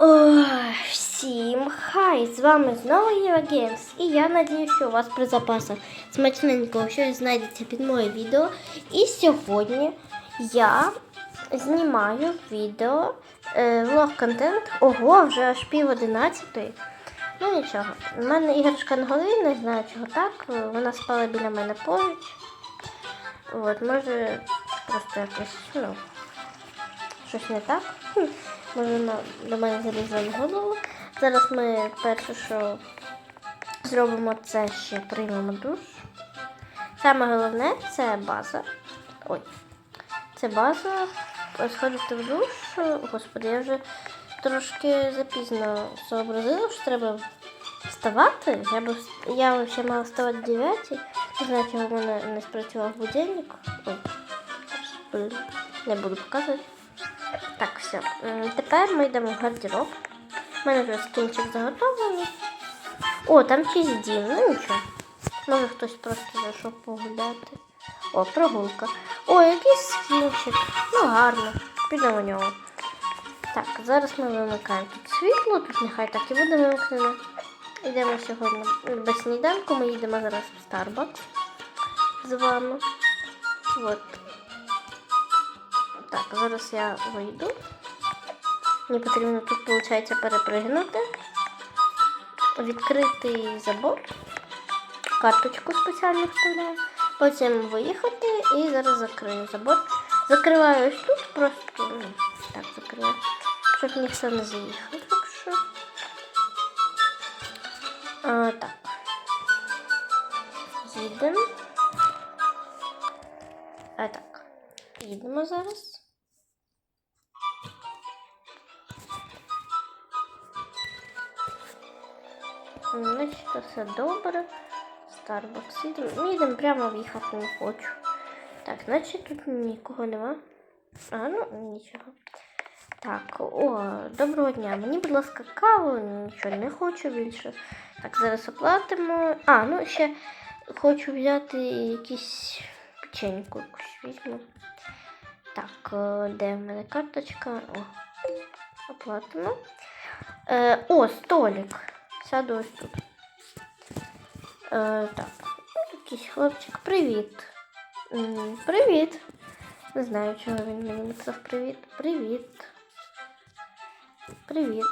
Ой, всім хай! З вами знову Єва Геймс. І я надію, що у вас при запасах смачненького щось знайдеться під моє відео. І сьогодні я знімаю відео е, влог-контент. Ого, вже аж пів одинадцятої. Ну нічого. У мене іграшка на голові, не знаю чого так. Вона спала біля мене поруч. От, може, просто якось, ну, щось не так. Може, до мене залізла на голову. Зараз ми перше, що зробимо, це ще приймемо душ. Саме головне це база. Ой, це база. Сходити в душ. Господи, я вже трошки запізно зобразила, що треба вставати. Я б я ще мала вставати 9. Не знаю, чого в мене не спрацював будильник. Ой, не буду показувати. Так, все. Тепер ми йдемо в гардероб. У мене вже скінчик заготовлений. О, там чийсь дім, ну нічого. Може хтось просто зайшов погуляти. О, прогулка. О, якийсь скінчик. Ну гарно. Підемо в нього. Так, зараз ми вимикаємо тут світло, тут нехай так і буде вимкнено. Йдемо сьогодні без сніданку, ми їдемо зараз в Starbucks з вами. От. Так, зараз я вийду. Мені потрібно тут, виходить, перепригнути, відкрити забор, карточку спеціально вставляю, потім виїхати і зараз закрию забор. Закриваю ось тут, просто ну, так закрию, щоб ніхто не заїхав. Так що. А, так. Їдемо. А так. Їдемо зараз. Все добре. Starbucks. Їдемо. Ми їдемо прямо в'їхати не хочу. Так, значить тут нікого нема. А, ну нічого. Так, о, доброго дня. Мені, будь ласка, каву, нічого не хочу більше. Так, зараз оплатимо. А, ну ще хочу взяти якісь печеньку якусь візьму. Так, е, де в мене карточка? О, оплатимо. Е, о, столик. Сяду ось тут. Е, так, ну, якийсь хлопчик. Привіт. М, Привіт. Не знаю, чого він мені написав привіт. Привіт. Привіт.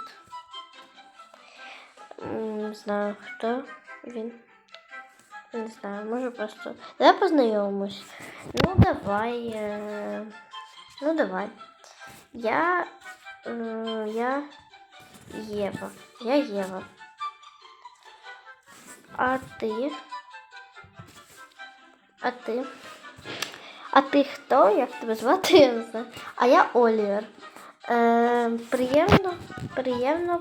М, Не знаю, хто він. Не знаю, може просто. Давай познайомимось. Ну, давай. е, Ну, давай. Я. е, Я Єва. Я Єва. А ти? А ти? А ти хто? Як тебе звати? Я не знаю. А я Олівер. Е, приємно, приємно,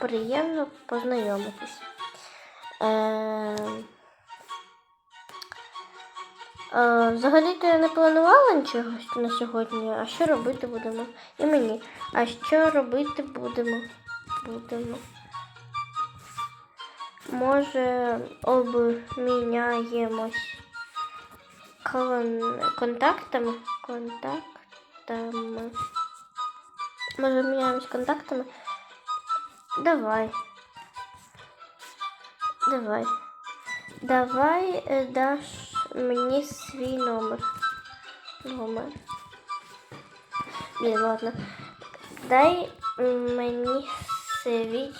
приємно познайомитись. Е, е, взагалі-то я не планувала нічого на сьогодні. А що робити будемо? І мені. А що робити будемо? Будемо. Може, обміняємось кон- контактами. Контактами. Може, обміняємось контактами? Давай. Давай. Давай е, даш мені свій номер. Номер. Блін, ладно. Дай мені свій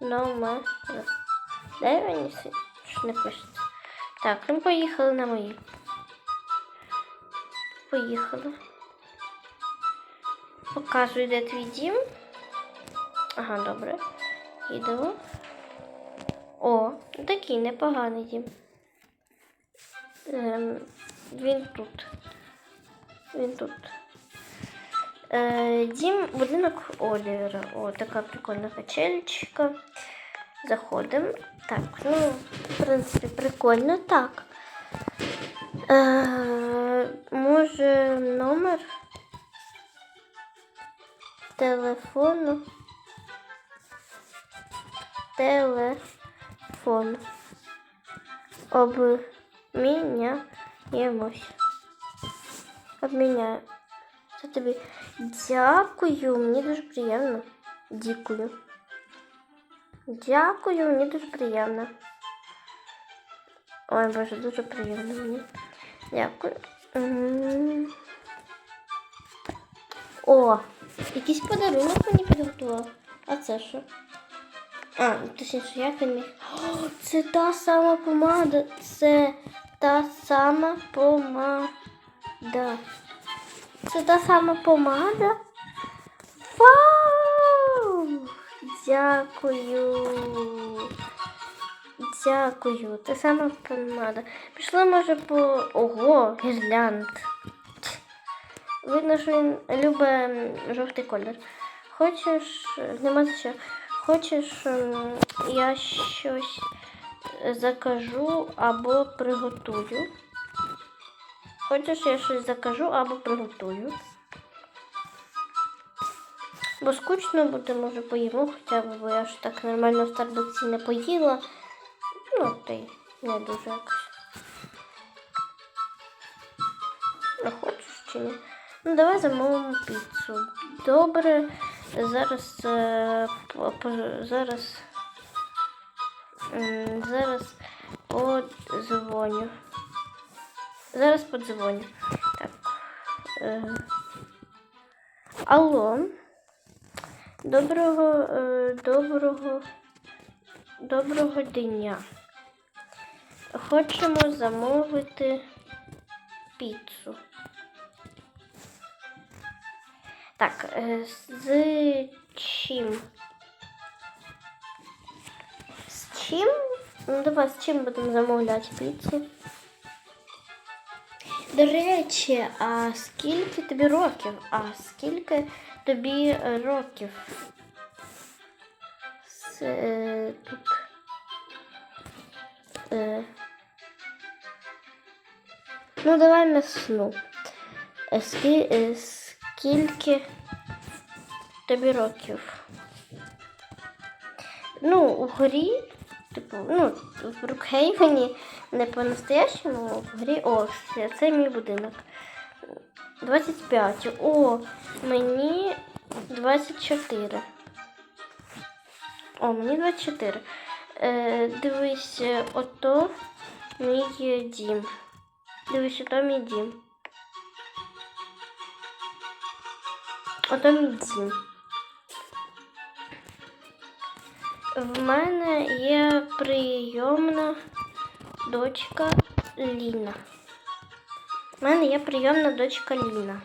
номер. Дай мені не пишеться. Так, ну поїхали на мої. Поїхали. Показуй, де твій дім. Ага, добре. Їдемо. О, такий непоганий дім. Ем, він тут. Він тут. Е, дім, будинок Олівера. О, така прикольна качельчика. Заходимо. Так, ну, в принципі, прикольно так. Е, може, номер телефону. Телефон. Обміняємось. Обміняю. Це тобі дякую, мені дуже приємно. Дякую. Дякую, мені дуже приємно. Ой, боже, дуже приємно мені. Дякую. О, якийсь подарунок мені підготував. А це що? А, точніше, як він міг. О, це та сама помада. Це та сама помада. Це та сама помада. Вау! Дякую. Дякую. Та сама помада. Пішли, може, по. Ого, гірлянд. Видно, що він любить жовтий колір. Хочеш, нема за що. Хочеш, я щось закажу або приготую. Хочеш, я щось закажу або приготую. Бо скучно буде, може, поїмо хоча б, бо я ж так нормально в Старбуксі не поїла. Ну, та й не дуже якось. А хочеш чи ні? Ну, давай замовимо піцу. Добре. Зараз е, зараз. Зараз подзвоню. Зараз подзвоню. Так. Е, алло. Доброго, е, доброго, доброго дня. Хочемо замовити піцу. Так, е, з чим? З чим? Ну, давай, з чим будемо замовляти піцу? До речі, а скільки тобі років? А скільки тобі е, років? С, е, тут. Е, ну, давай м'ясну. Е, скі, е, скільки тобі років? Ну, у горі, типу, ну, в Брукхейвені, не по-настоящему, в горі. О, це, це мій будинок. 25. О, мені 24. О, мені 24. Е, дивись, е, ото мій дім. Дивись, ото мій дім. Ото мій дім. В мене є прийомна дочка Ліна. У мене є прийомна дочка Ліна.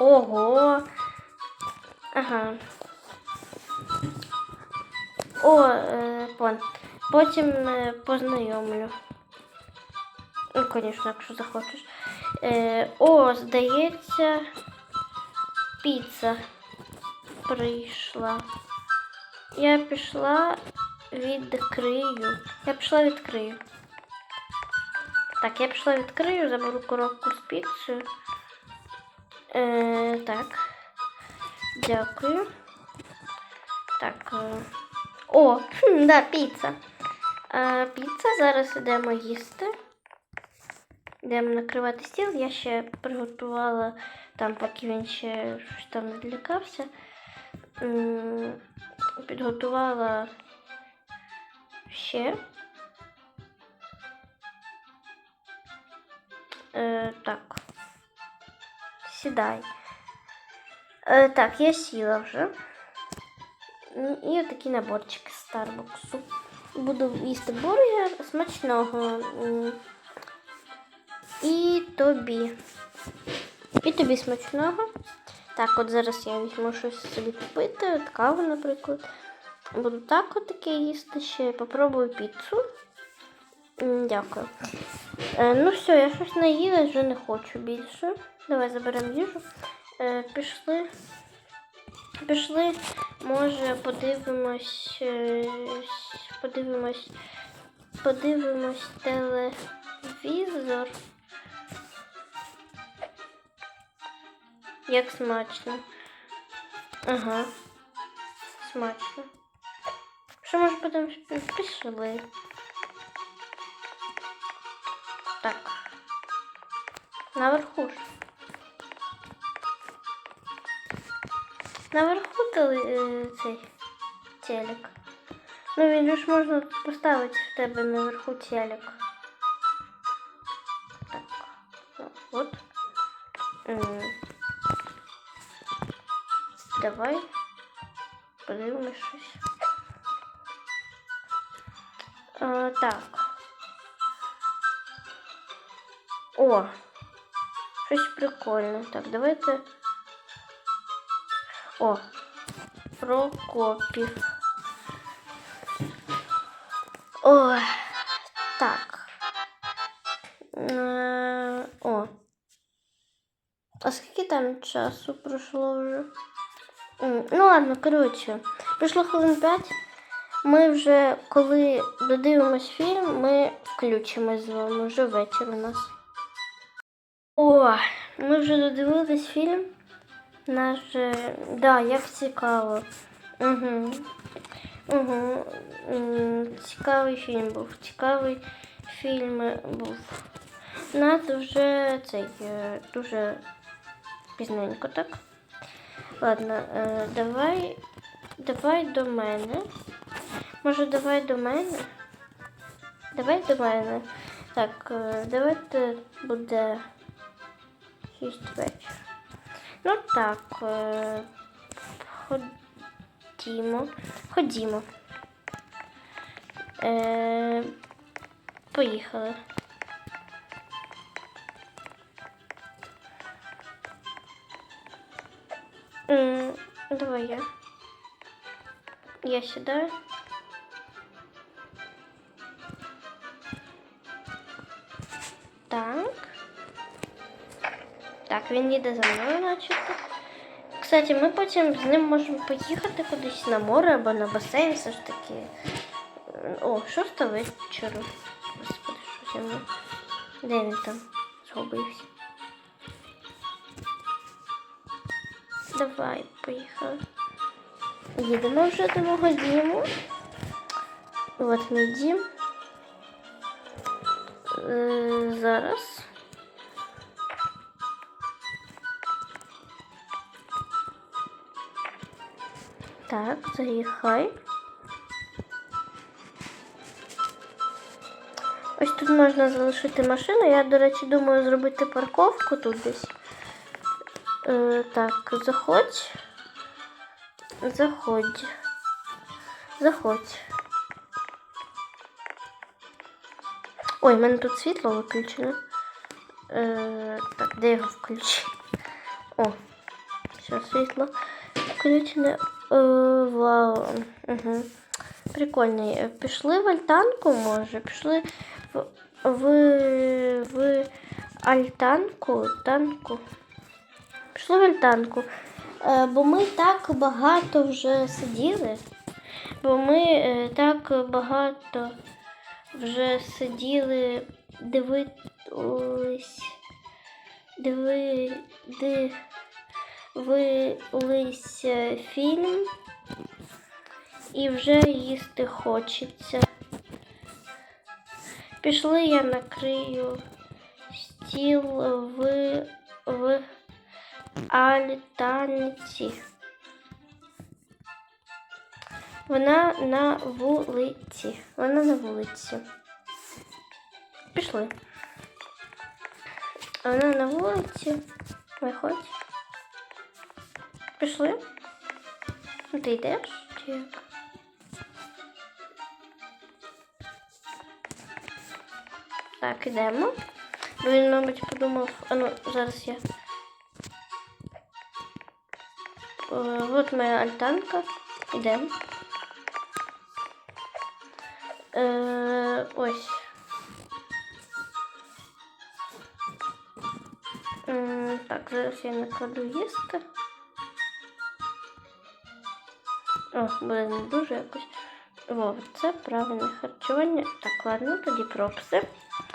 Ого. Ага. О, е, пон. Потім е, познайомлю. Ну, звісно, якщо захочеш. Е, о, здається, піца прийшла. Я пішла відкрию. Я пішла відкрию. Так, я пішла відкрию, заберу коробку з піцею. Е, так. Дякую. Так. Е. О, хм, да, піца. Е, піца, зараз йдемо їсти. Йдемо накривати стіл. Я ще приготувала там, поки він ще щось там відлікався. Підготувала ще. Е, так. Сідай. Е, так, я сіла вже. І отакі наборчики з Старбуксу. Буду їсти бургер смачного. І тобі. І тобі смачного. Так, от зараз я візьму щось собі купити, от каву, наприклад. Буду так от таке їсти ще. Попробую піцу. Дякую. Е, ну все, я щось наїла, вже не хочу більше. Давай заберемо їжу. Е, пішли. Пішли, може, подивимось. е, Подивимось. Подивимось телевізор. Як смачно. Ага. Смачно. Що може потім пішли? Наверху ж. Наверху цей телек. Ну же ж можна поставити в тебе наверху телек. Так. ну. Давай. Подивимось. А, так. О! Щось прикольне. Так, давайте. О! Прокопів. О, так. Е, О. А скільки там часу пройшло вже? Ну ладно, коротше, пройшло хвилин 5. Ми вже, коли додивимось фільм, ми включимось з вами. Вже вечір у нас. Ми вже додивились фільм. Наш, да, як цікаво. Угу. Угу. Цікавий фільм був. Цікавий фільм був. Нас вже цей е, дуже пізненько, так? Ладно, е, давай, давай до мене. Може, давай до мене? Давай до мене. Так, е, давайте буде 6 вечора. Ну так, е, ходімо. Ходімо. Е, поїхали. Давай я. Я сюда. Так. Так, він їде за мною, начебто. Кстати, ми потім з ним можемо поїхати кудись на море або на басейн, все ж таки. О, шоста вечора. Господи, що зі мною? Де він там згубився? Давай, поїхали. Їдемо вже до мого діму. От мій дім. Е, зараз. Так, заїхай. Ось тут можна залишити машину. Я, до речі, думаю зробити парковку тут десь. Е, так, заходь. Заходь. Заходь. Ой, в мене тут світло виключено. Е, так, де його включити? О, все, світло включене. Е, вау. Угу. Прикольний. Е, Пішли в альтанку, може. Пішли в, в, в альтанку. Танку. Пішли в альтанку. Е, бо ми так багато вже сиділи. Бо ми так багато вже сиділи, дивились, диви, дивились е, фільм і вже їсти хочеться. Пішли, я накрию стіл в, в альтанці. Вона на вулиці. Вона на вулиці. Пішли. Вона на вулиці. Виходь. Пішли. Ну, Ти йдеш? Чи як? Так, ідемо. Бо він, мабуть, подумав, а ну, зараз я. Е, от моя альтанка. Ідемо. Е, ось. Так, зараз я накладу їсти. О, буде не дуже якось. Во, це правильне харчування. Так, ладно, тоді пропси.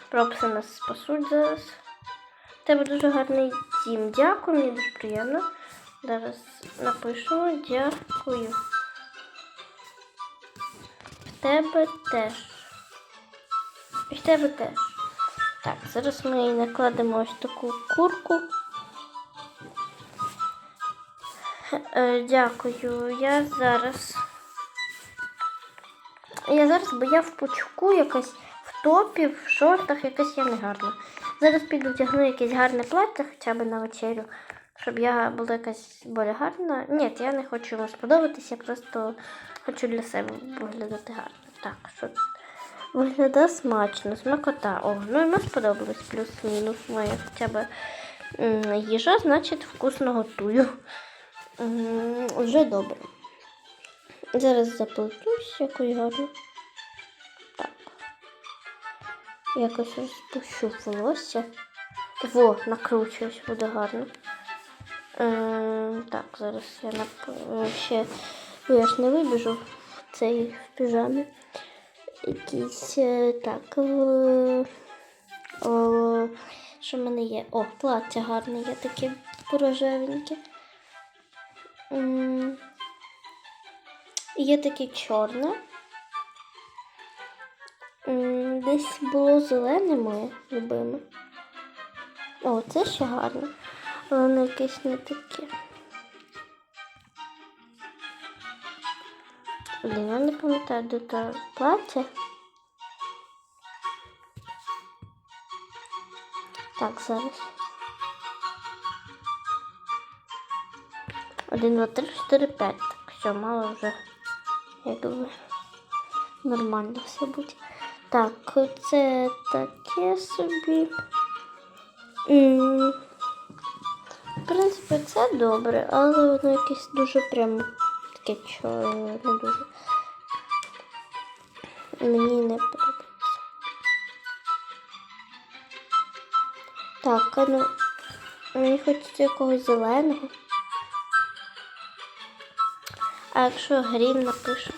Пропси нас спасуть зараз. В тебе дуже гарний дім. Дякую, мені дуже приємно. Зараз напишу дякую. В тебе теж. І в тебе теж. Так, зараз ми накладемо ось таку курку. Дякую. Я зараз. Я зараз, бо я в пучку якась в топі, в шортах, якась я не гарна. Зараз піду вдягну якесь гарне плаття хоча б на вечерю, щоб я була якась більш гарна. Ні, я не хочу йому сподобатися, я просто хочу для себе виглядати гарно. Так, що? Виглядає смачно, смакота. О, ну йому сподобалось плюс-мінус моя хоча б їжа, значить вкусно готую. Вже добре. Зараз заплетусь якось гарно. Так. Якось розпущу волосся. Во, накручуюсь, буде гарно. Е, так, зараз я нап... ще я ж не вибіжу цей в піжамі. Якийсь е, так. е, О, що в мене є? О, плаття гарне є таке порожевеньке. Є таке чорне. Десь було зелене моє любиме. О, це ще гарно. Але воно якесь не таке. Блін, я не пам'ятаю, де те плаття. Так, зараз. Один, два, три, чотири, п'ять. Так, все, мало вже. Я думаю, нормально все буде. Так, це таке собі. В принципі, це добре, але воно якесь дуже прямо таке чорне, не дуже. Мені не подобається. Так, ну мені хочеться якогось зеленого. А якщо грін напишу?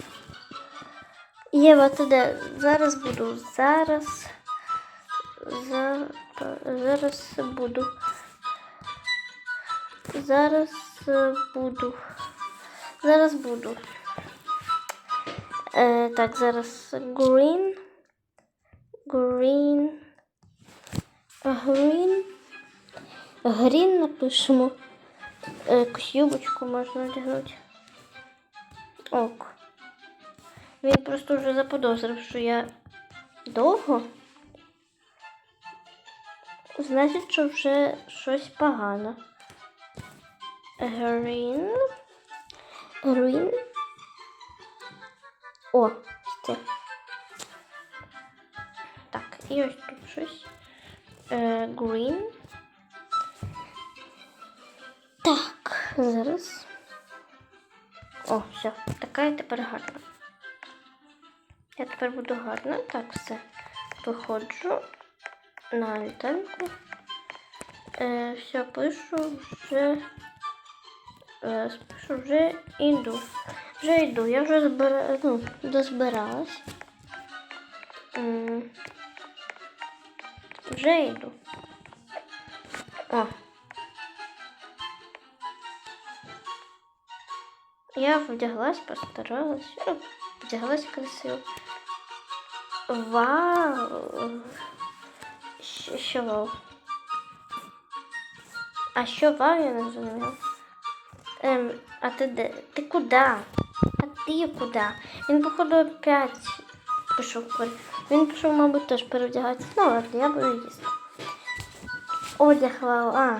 Єва, ти де? Зараз буду. Зараз. За... Зараз буду. Зараз е, буду. Зараз буду. Е, так, зараз green. Green. Green. Green напишемо. Е, якусь можна одягнути. Ок. Він просто вже заподозрив, що я довго. Значить, що вже щось погано. Green. Green. О, це. Так, і ось тут щось. Е, green. Так, зараз. О, все, така я тепер гарна. Я тепер буду гарна. Так, все. Виходжу на альтанку. Е, все, пишу вже. Е, пишу вже йду. Вже йду. Я вже збира... ну, дозбиралась. М, Вже йду. Я вдяглась, постаралась. Ну, вдяглась красиво. Вау! Що вау? А що вау, я не зрозуміла. Ем, а ти де? Ти куди? А ти куди? Він, походу, опять пішов. Він пішов, мабуть, теж перевдягатися. Ну ладно, я буду їсти. Одяг вау, а.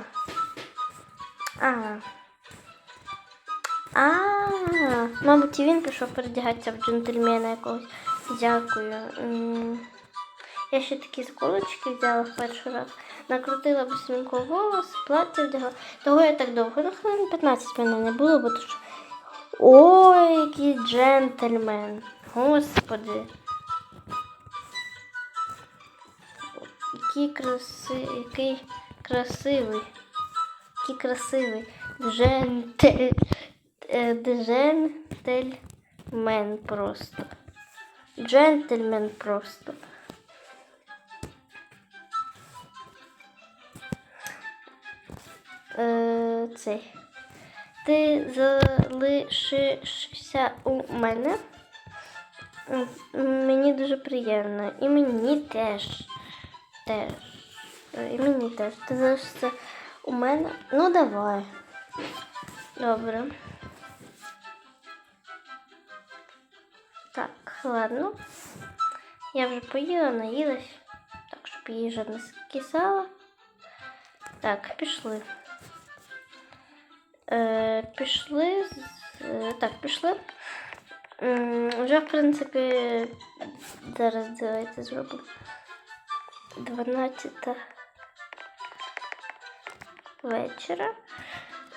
А. А, мабуть, і він пішов передягатися в джентльмена якогось. Дякую. Я ще такі заколочки взяла в перший раз. Накрутила быстренько волос, плаття вдягла. Того я так довго. Ну, хвилин 15 мене не було, бо то що. Ой, який джентльмен. Господи. Який краси... який красивий. Який красивий. Джентель... е, Джентльмен просто. Джентльмен просто. Е, цей. Ти залишишся у мене. Мені дуже приємно. І мені теж. Теж. Е, І мені теж. Ти залишишся у мене. Ну давай. Добре. Ладно. Я вже поїла, наїлась, так, щоб їжа не скисала. Так, пішли. Е, пішли. е, Так, пішли. М, Вже, в принципі, зараз давайте зробимо. 12 вечора.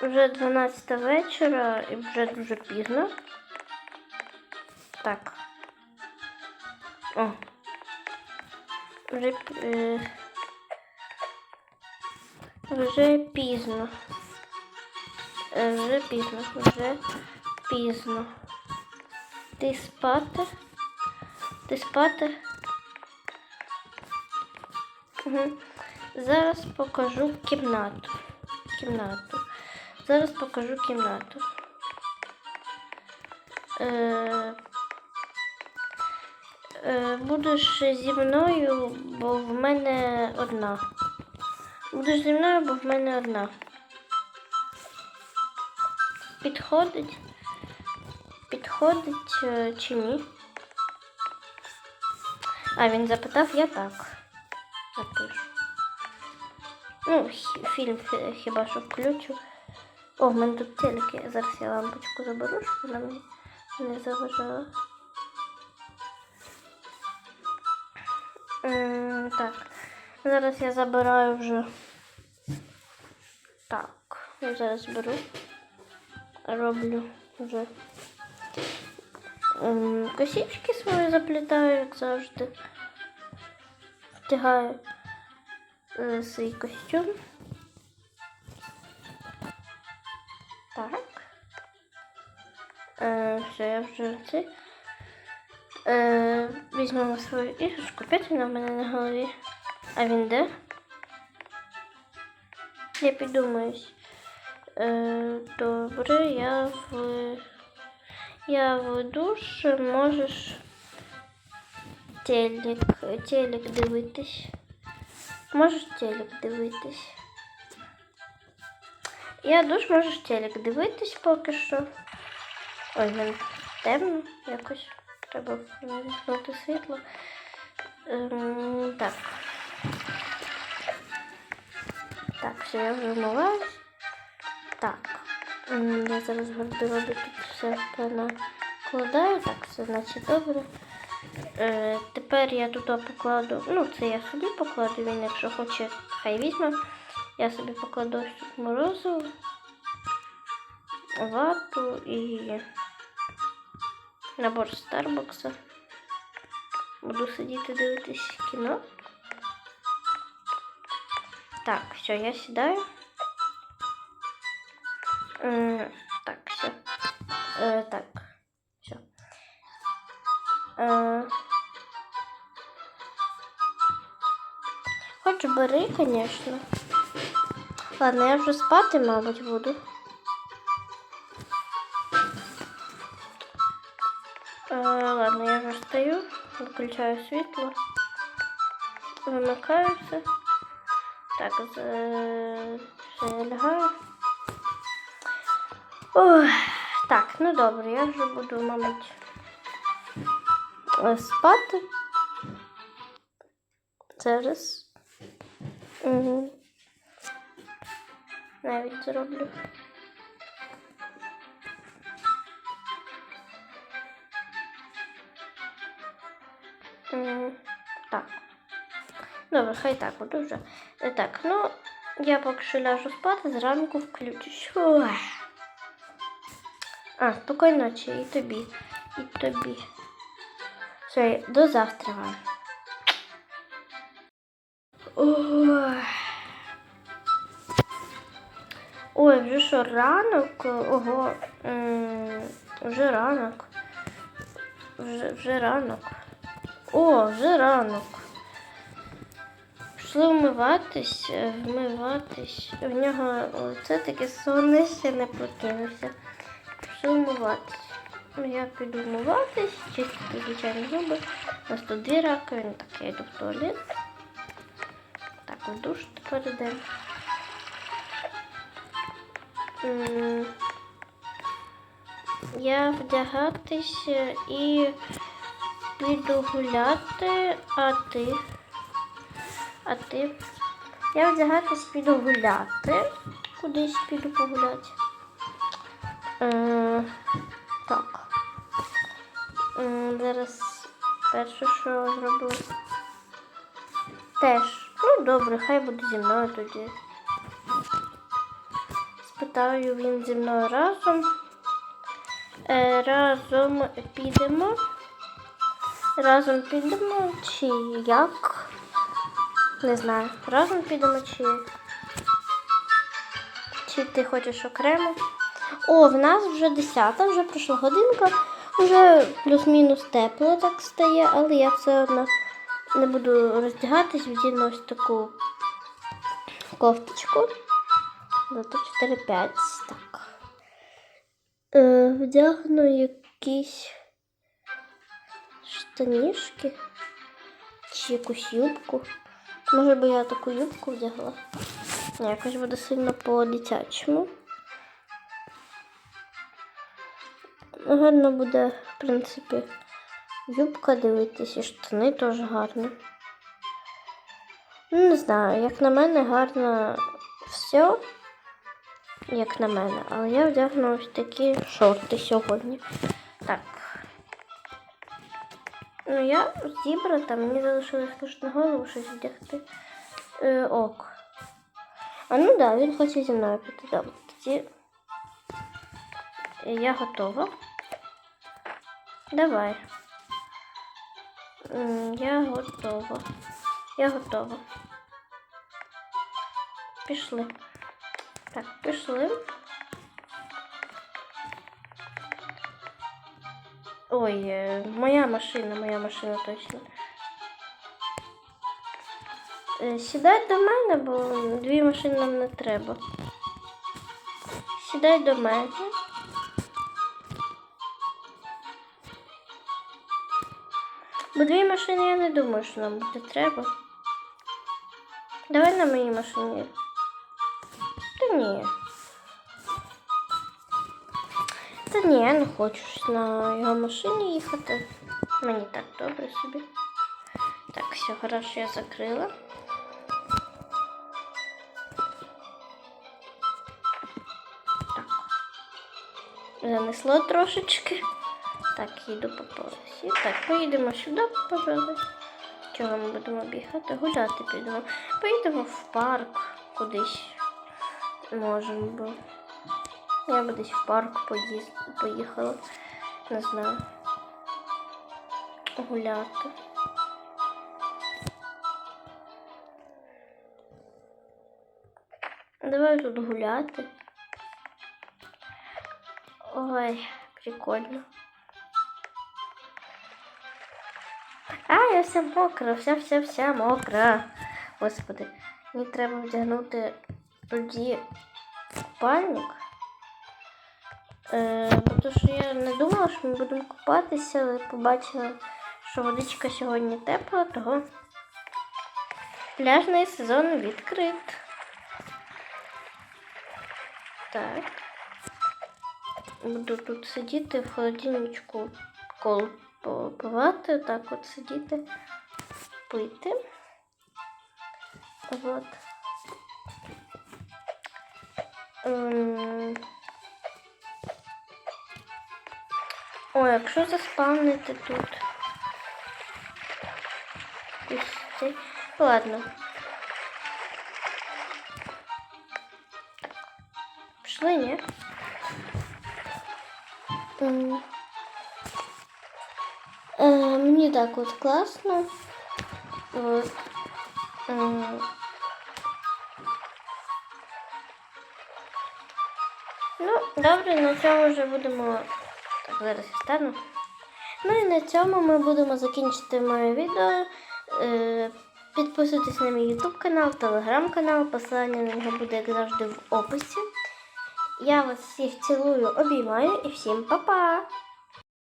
Вже 12 вечора і вже дуже пізно. Так. О. Вже, е, вже пізно. Е, Вже пізно, вже пізно. Ти спати? Ти спати? Зараз покажу кімнату. Кімнату. Зараз покажу кімнату. Е, будеш зі мною, бо в мене одна. Будеш зі мною, бо в мене одна. Підходить? Підходить е, чи ні? А, він запитав, я так. Ну, фільм хіба що включу. О, в мене тут телеки. Зараз я лампочку заберу, щоб вона мені не заважала. Зараз я забираю вже. Так, я зараз беру. Роблю вже. Ем, Косички свої заплітаю, як завжди. Втягаю е, свій костюм. Так. Е, все, я вже це. Е, візьмемо свою іграшку. Опять вона в мене на голові. А він де? Я підумаюсь. Е, добре, я в. Я в душ, можеш телек, телек дивитись. Можеш телек дивитись. Я душ, можеш телек дивитись поки що. Ой, в мене темно якось. Треба вимкнути світло. Ем, так. Так, все, я вже вмиваюсь. Так. Я зараз в гардеробі тут все накладаю. Так, все значить добре. Е, тепер я туди покладу. Ну, це я собі покладу, він, якщо хоче, хай візьме. Я собі покладу ось тут морозиво, вату і набор Старбокса. Буду сидіти дивитись кіно. Так, все, я сідаю. М, Так, все. Е, так, все. Е, Хоч бери, звісно. Ладно, я вже спати, мабуть, буду. Е, ладно, я вже встаю, виключаю світло, вимикаю все. Так, з... лягаю. Ой, так, ну добре, я вже буду, мабуть, е, спати. Зараз. Угу. Навіть зроблю. Добре, хай так буде вже. Е, Так, ну, я поки що ляжу спати, зранку включусь. Ой. А, спокійної ночі і тобі, і тобі. Все, до завтра. Ой. Ой, вже що ранок? Ого. Вже ранок. Вже, вже ранок. О, вже ранок. Пішли вмиватись, е, вмиватись. В нього це таке сонне ще не прокинувся. Пішли вмиватись. Ну, Я піду вмиватись, чистити звичайно зуби. У нас тут дві раковини, так я йду в туалет. Так, в душ тепер йдемо. Я вдягатись і піду гуляти, а ти. А ти? Я вдягатись піду гуляти. Кудись піду погуляти. Е, так. М, Зараз перше, що зроблю. Теж. Ну, добре, хай буде зі мною тоді. Спитаю він зі мною разом. Е, разом підемо. Разом підемо чи як? Не знаю. Разом підемо чи. Чи ти хочеш окремо? О, в нас вже 10, вже пройшла годинка, вже плюс-мінус тепло так стає, але я все одно не буду роздягатись, вдіну ось таку кофточку. Зато 4-5. Так. Е, вдягну якісь штанішки чи якусь юбку. Може би я таку юбку вдягла. Ні, якось буде сильно по-дитячому. Гарно буде, в принципі, юбка дивитись, і штани теж гарні. Ну, не знаю, як на мене, гарно все, як на мене, але я вдягну ось такі шорти сьогодні. Так. Ну, я зібрата, мені залишилось лише на голову щось вдягти. Е, ок. А ну да, він хоче зі мною піти. Добре, тоді я готова. Давай. Я готова. Я готова. Пішли. Так, пішли. Ой, е, моя машина, моя машина точно. Е, Сідай до мене, бо дві машини нам не треба. Сідай до мене. Бо дві машини я не думаю, що нам буде треба. Давай на моїй машині. Та ні. Ні, я не хочу на його машині їхати. Мені так добре собі. Так, все, хорошо, я закрила. Так. Занесло трошечки. Так, їду по полосі. Так, поїдемо сюди, пожалуй. Чого ми будемо бігати? Гуляти підемо. Поїдемо в парк кудись. Можемо, я би десь в парк поїз... поїхала. Не знаю. Гуляти. Давай тут гуляти. Ой, прикольно. А, я вся мокра, вся вся вся мокра. Господи, мені треба вдягнути тоді купальник. Е, бо що я не думала, що ми будемо купатися, але побачила, що водичка сьогодні тепла, того пляжний сезон відкрит. Так. Буду тут сидіти в холодильничку кол попивати, так от сидіти, пити. От. О, якщо заспавнити тут. Ось. Ладно. Пішли, ні? Е, мені так от класно. От. Ем. Ну, добре, на цьому вже будемо. Зараз я стану. Ну і на цьому ми будемо закінчити моє відео. Е, Підписуйтесь на мій YouTube канал, телеграм-канал, посилання на нього буде, як завжди, в описі. Я вас всіх цілую, обіймаю і всім па-па!